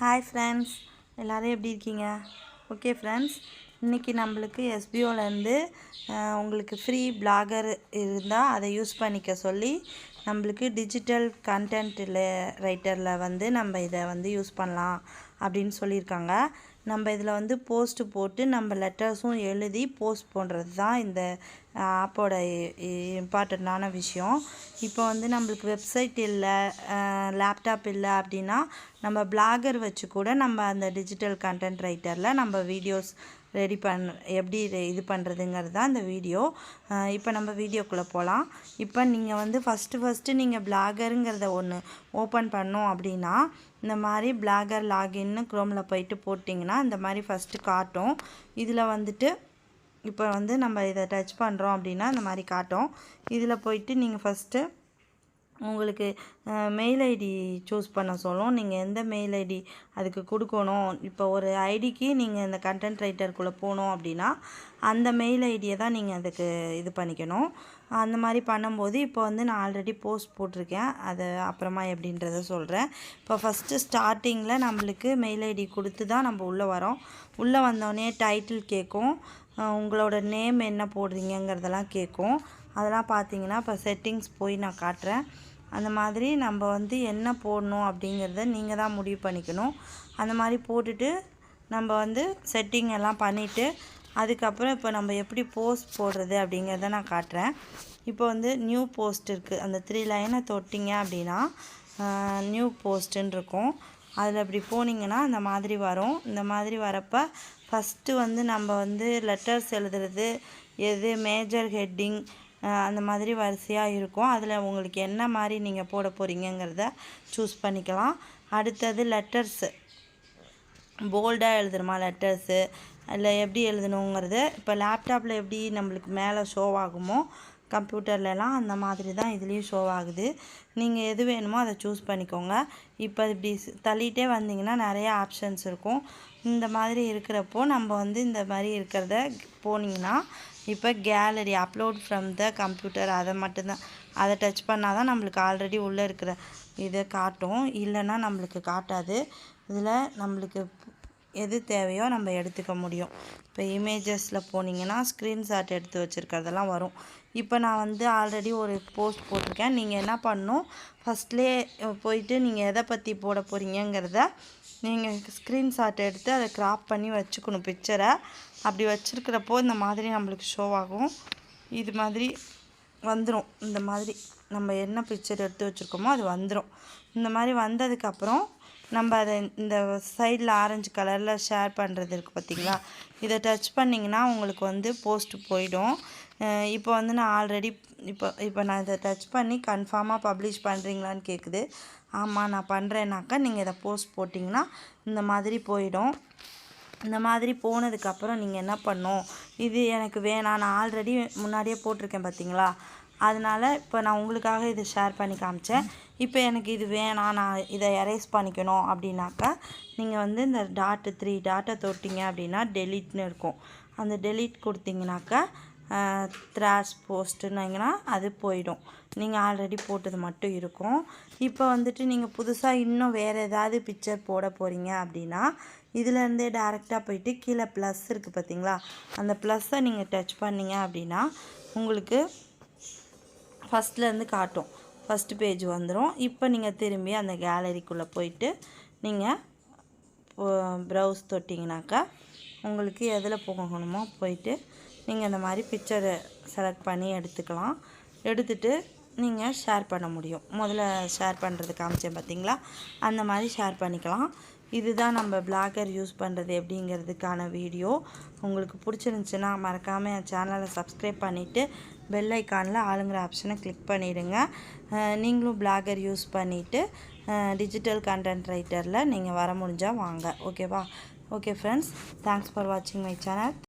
Hi friends எல்லோரும் எப்படி இருக்கீங்க? ஓகே ஃப்ரெண்ட்ஸ் இன்றைக்கி நம்மளுக்கு எஸ்பிஓலேருந்து உங்களுக்கு ஃப்ரீ பிளாகர் இருந்தால் அதை யூஸ் பண்ணிக்க சொல்லி நம்மளுக்கு டிஜிட்டல் கண்டென்ட்டில் ரைட்டரில் வந்து நம்ம இதை வந்து யூஸ் பண்ணலாம் அப்படின்னு சொல்லியிருக்காங்க. நம்ம இதில் வந்து போஸ்ட்டு போட்டு நம்ம லெட்டர்ஸும் எழுதி போஸ்ட் பண்ணுறது தான் இந்த ஆப்போட இம்பார்ட்டண்ட்டான விஷயம். இப்போ வந்து நம்மளுக்கு வெப்சைட் இல்லை லேப்டாப் இல்லை அப்படின்னா நம்ம பிளாகர் வச்சு கூட நம்ம அந்த டிஜிட்டல் கண்டென்ட் ரைட்டரில் நம்ம வீடியோஸ் ரெடி பண் எப்படி இது பண்ணுறதுங்கிறது தான் இந்த வீடியோ இப்போ நம்ம வீடியோக்குள்ளே போகலாம் இப்போ நீங்கள் வந்து ஃபஸ்ட்டு ஃபஸ்ட்டு நீங்கள் பிளாகருங்கிறத ஒன்று ஓப்பன் பண்ணோம் அப்படின்னா இந்த மாதிரி பிளாகர் லாகின்னு க்ரோமில் போயிட்டு போட்டிங்கன்னா இந்த மாதிரி ஃபஸ்ட்டு காட்டும். இதில் வந்துட்டு இப்போ வந்து நம்ம இதை டச் பண்ணுறோம் அப்படின்னா இந்த மாதிரி காட்டும். இதில் போயிட்டு நீங்கள் ஃபஸ்ட்டு உங்களுக்கு மெயில் ஐடி சூஸ் பண்ண சொல்லும். நீங்கள் எந்த மெயில் ஐடி அதுக்கு கொடுக்கணும். இப்போ ஒரு ஐடிக்கு நீங்கள் இந்த கண்டென்ட் ரைட்டருக்குள்ளே போகணும் அப்படின்னா அந்த மெயில் ஐடியை தான் நீங்கள் அதுக்கு இது பண்ணிக்கணும். அந்த மாதிரி பண்ணும்போது இப்போ வந்து நான் ஆல்ரெடி போஸ்ட் போட்டிருக்கேன். அது அப்புறமா எப்படின்றத சொல்கிறேன் இப்போ ஃபஸ்ட்டு ஸ்டார்டிங்கில் நம்மளுக்கு மெயில் ஐடி கொடுத்து தான் நம்ம உள்ளே வரோம். உள்ளே வந்தோடனே டைட்டில் கேட்கும். உங்களோட நேம் என்ன போடுறீங்கிறதெல்லாம் கேட்கும். அதெல்லாம் பார்த்தீங்கன்னா இப்போ செட்டிங்ஸ் போய் நான் காட்டுறேன். அந்த மாதிரி நம்ம வந்து என்ன போடணும் அப்படிங்கிறத நீங்கள் தான் முடிவு பண்ணிக்கணும். அந்த மாதிரி போட்டுட்டு நம்ம வந்து செட்டிங் எல்லாம் பண்ணிவிட்டு அதுக்கப்புறம் இப்போ நம்ம எப்படி போஸ்ட் போடுறது அப்படிங்கிறத நான் காட்டுறேன். இப்போ வந்து நியூ போஸ்ட் இருக்குது அந்த த்ரீ லைனை தொட்டிங்க அப்படின்னா நியூ போஸ்ட்டுன்னு இருக்கும். அதில் இப்படி போனீங்கன்னா அந்த மாதிரி வரும். இந்த மாதிரி வரப்போ ஃபஸ்ட்டு வந்து நம்ம வந்து லெட்டர்ஸ் எழுதுறது எது மேஜர் ஹெட்டிங் அந்த மாதிரி வரிசையாக இருக்கும். அதில் உங்களுக்கு என்ன மாதிரி நீங்கள் போட போகிறீங்கிறத சூஸ் பண்ணிக்கலாம். அடுத்தது லெட்டர்ஸு போல்டாக எழுதுறமா லெட்டர்ஸு இல்லை எப்படி எழுதணுங்கிறது? இப்போ லேப்டாப்பில் எப்படி நம்மளுக்கு மேலே ஷோ ஆகுமோ கம்ப்யூட்டர்லலாம் அந்த மாதிரி தான் இதுலேயும் ஷோ ஆகுது. நீங்கள் எது வேணுமோ அதை சூஸ் பண்ணிக்கோங்க. இப்போ இப்படி தள்ளிகிட்டே வந்தீங்கன்னா நிறைய ஆப்ஷன்ஸ் இருக்கும். இந்த மாதிரி இருக்கிறப்போ நம்ம வந்து இந்த மாதிரி இருக்கிறத போனீங்கன்னா இப்போ gallery upload from the computer அதை மட்டும்தான் அதை டச் பண்ணால் தான் நம்மளுக்கு ஆல்ரெடி உள்ளே இருக்கிற இதை காட்டும். இல்லைன்னா நம்மளுக்கு காட்டாது. இதில் நம்மளுக்கு எது தேவையோ நம்ம எடுத்துக்க முடியும். இப்போ இமேஜஸில் போனீங்கன்னா ஸ்க்ரீன்ஷாட் எடுத்து வச்சுருக்கிறதெல்லாம் வரும். இப்போ நான் வந்து ஆல்ரெடி ஒரு போஸ்ட் போட்டிருக்கேன். நீங்கள் என்ன பண்ணணும்? ஃபஸ்ட்லேயே போயிட்டு நீங்கள் எதை பற்றி போட போகிறீங்கிறத நீங்கள் ஸ்க்ரீன்ஷாட் எடுத்து அதை க்ராப் பண்ணி வச்சுக்கணும் பிக்சரை அப்படி வச்சுருக்கிறப்போ இந்த மாதிரி நம்மளுக்கு ஷோ ஆகும். இது மாதிரி வந்துடும் இந்த மாதிரி நம்ம என்ன பிக்சர் எடுத்து வச்சுருக்கோமோ அது வந்துடும் இந்த மாதிரி வந்ததுக்கப்புறம் நம்ம அதை இந்த சைடில் ஆரஞ்சு கலரில் ஷேர் பண்ணுறது இருக்குது பார்த்திங்களா இதை டச் பண்ணிங்கன்னா உங்களுக்கு வந்து போஸ்ட்டு போயிடும். இப்போ வந்து நான் ஆல்ரெடி இப்போ இப்போ நான் இதை டச் பண்ணி கன்ஃபார்மாக பப்ளிஷ் பண்ணுறீங்களான்னு கேட்குது ஆமாம் நான் பண்ணுறேன்னாக்கா நீங்கள் இதை போஸ்ட் போட்டிங்கன்னா இந்த மாதிரி போயிடும். இந்த மாதிரி போனதுக்கப்புறம் நீங்கள் என்ன பண்ணும்? இது எனக்கு வேணாம். நான் ஆல்ரெடி முன்னாடியே போட்டிருக்கேன் பார்த்தீங்களா அதனால் இப்போ நான் உங்களுக்காக இதை ஷேர் பண்ணி காமிச்சேன். இப்போ எனக்கு இது வேணாம் நான் இதை எரேஸ் பண்ணிக்கணும் அப்படின்னாக்கா நீங்கள் வந்து இந்த டாட்டு த்ரீ டாட்டை தொட்டிங்க அப்படின்னா டெலிட்னு இருக்கும். அந்த டெலிட் கொடுத்தீங்கனாக்கா த்ராஷ் போஸ்ட்டுனாங்கன்னா அது போயிடும். நீங்கள் ஆல்ரெடி போட்டது மட்டும் இருக்கும். இப்போ வந்துட்டு நீங்கள் புதுசாக இன்னும் வேறு ஏதாவது பிக்சர் போட போகிறீங்க அப்படின்னா இதுலேருந்தே டேரெக்டாக போயிட்டு கீழே ப்ளஸ் இருக்குது பார்த்தீங்களா அந்த ப்ளஸ்ஸை நீங்கள் டச் பண்ணிங்க அப்படின்னா உங்களுக்கு ஃபஸ்ட்லேருந்து காட்டும். ஃபஸ்ட்டு பேஜ் வந்துடும் இப்போ நீங்கள் திரும்பி அந்த கேலரிக்குள்ளே போயிட்டு நீங்கள் ப்ரௌஸ் தொட்டிங்கனாக்கா உங்களுக்கு எதில் போகணுமோ போயிட்டு நீங்கள் இந்த மாதிரி பிக்சரை செலக்ட் பண்ணி எடுத்துக்கலாம். எடுத்துகிட்டு நீங்கள் ஷேர் பண்ண முடியும். முதல்ல ஷேர் பண்ணுறது காமிச்சேன் பார்த்தீங்களா அந்த மாதிரி ஷேர் பண்ணிக்கலாம். இதுதான் நம்ம பிளாகர் யூஸ் பண்ணுறது எப்படிங்கிறதுக்கான வீடியோ உங்களுக்கு பிடிச்சிருந்துச்சின்னா மறக்காமல் என் சேனலை சப்ஸ்கிரைப் பண்ணிவிட்டு பெல் ஐக்கானில் ஆளுங்கிற ஆப்ஷனை கிளிக் பண்ணிவிடுங்க நீங்களும் பிளாகர் யூஸ் பண்ணிவிட்டு டிஜிட்டல் கண்டென்ட் ரைட்டரில் நீங்கள் வர முடிஞ்சால் வாங்க. ஓகேவா ஓகே ஃப்ரெண்ட்ஸ் தேங்க்ஸ் ஃபார் வாட்சிங் மை சேனல்